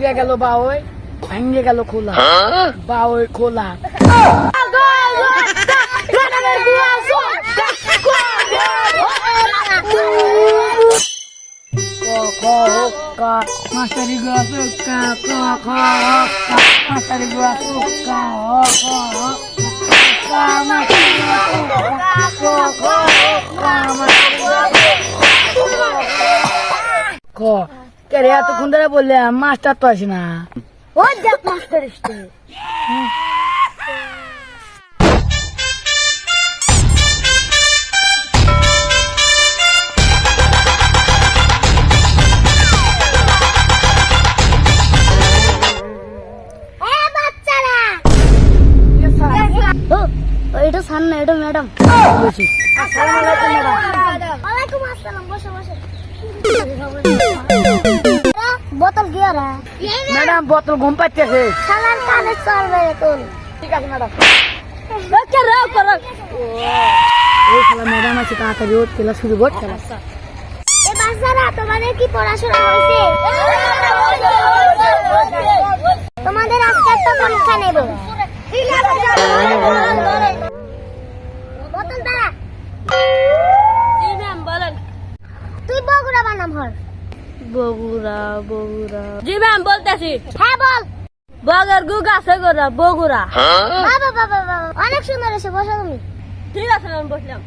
গেল বা ওই ভেঙে গেল খোলা বা খোলা মাস্টারি গুয়া ক খ মাস্টারি গুয়া সুক্কা হ খ মাস্টারি গুয়া সুক্কা ক খ মাস্টারি কে রে এতক্ষণ ধরে বললে মাস্টার তো আসে না। ওই দেখ মাস্টার এসছে। এটা সান না এটা ম্যাডাম। আসসালামু আলাইকুম ম্যাডাম। ওয়ালাইকুম আসসালাম বসে বসে। ম্যাডাম বোতল ঘুম পাচ্ছে শালার কানে চলবে ঠিক আছে ম্যাডাম। কে রে করো। এই খেলা ম্যাডাম আছে তাড়াতাড়ি ওর খেলা শুরু কর খেলা। এ বাচ্চারা তোমাদের কি পড়াশোনা হয়েছে? তোমাদের আজকে একটা পরীক্ষা নেব। বোতল দাঁড়া তুই বগুড়া বানাম হর বগুড়া বগুড়া। জি ম্যাম বলতেছি। হ্যাঁ বল। বগের গু গাছে গোড়া বগুড়া। বাবা বাবা বাবা অনেক সুন্দর এসে বসো তুমি। ঠিক আছে ম্যাম বসলাম।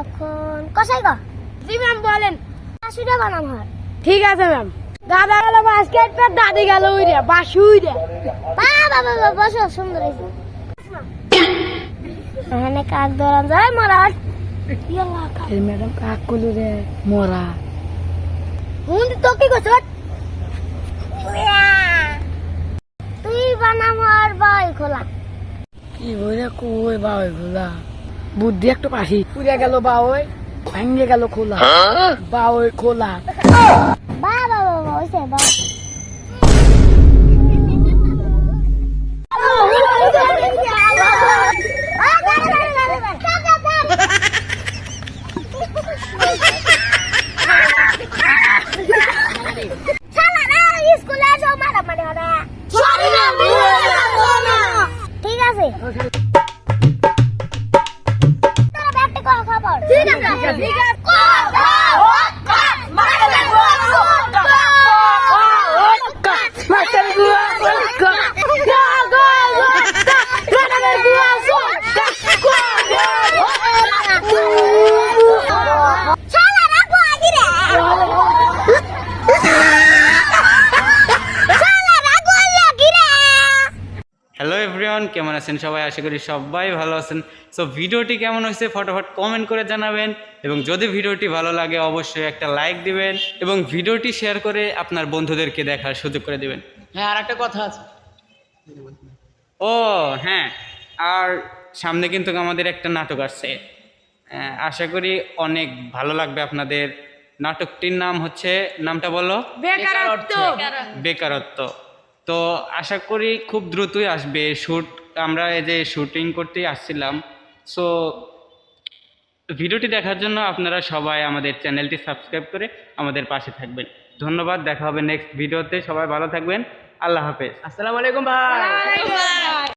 এখন কষাই গো। জি ম্যাম বলেন। আশুটা বানাম হর ঠিক আছে ম্যাম। দাদা গেল বাস্কেট প্যাট দাদি গেল উইরে বাসি উইরে। বাবা বাবা বসো সুন্দর এসে এখানে কাক ধরান যায় কাক এই ম্যাডাম কাক করল রে? মরা। হুন্দি তো কি করছ তুই বানাম আর বাই খোলা। কি বলে কই বাই খোলা? বুদ্ধি একটু পাখি। পুড়ে গেল বা ওই ভেঙে গেল খোলা। বা ওই খোলা। বাবা বাবা ওইসে বা ঠিক আছে ঠিক আছে মাস্টার গুয়া সুক্কা শালা রাখো আগিরে শালা রাখো আগিরে হ্যালো এভরিওয়ান কেমন আছেন সবাই? আশা করি সবাই ভালো আছেন। সো ভিডিওটি কেমন হয়েছে ফটোফট কমেন্ট করে জানাবেন এবং যদি ভিডিওটি ভালো লাগে অবশ্যই একটা লাইক দিবেন এবং ভিডিওটি শেয়ার করে আপনার বন্ধুদেরকে দেখার সুযোগ করে দিবেন। হ্যাঁ আর একটা কথা আছে। ও হ্যাঁ আর সামনে কিন্তু আমাদের একটা নাটক আসছে। আশা করি অনেক ভালো লাগবে আপনাদের। নাটকটির নাম হচ্ছে নামটা বলো? বেকারত্ব। বেকারত্ব। তো আশা করি খুব দ্রুতই আসবে শ্যুট আমরা এই যে শ্যুটিং করতেই আসছিলাম। সো ভিডিওটি দেখার জন্য আপনারা সবাই আমাদের চ্যানেলটি সাবস্ক্রাইব করে আমাদের পাশে থাকবেন। ধন্যবাদ দেখা হবে নেক্সট ভিডিওতে সবাই ভালো থাকবেন। আল্লাহ হাফেজ। আসসালামু আলাইকুম ভাই।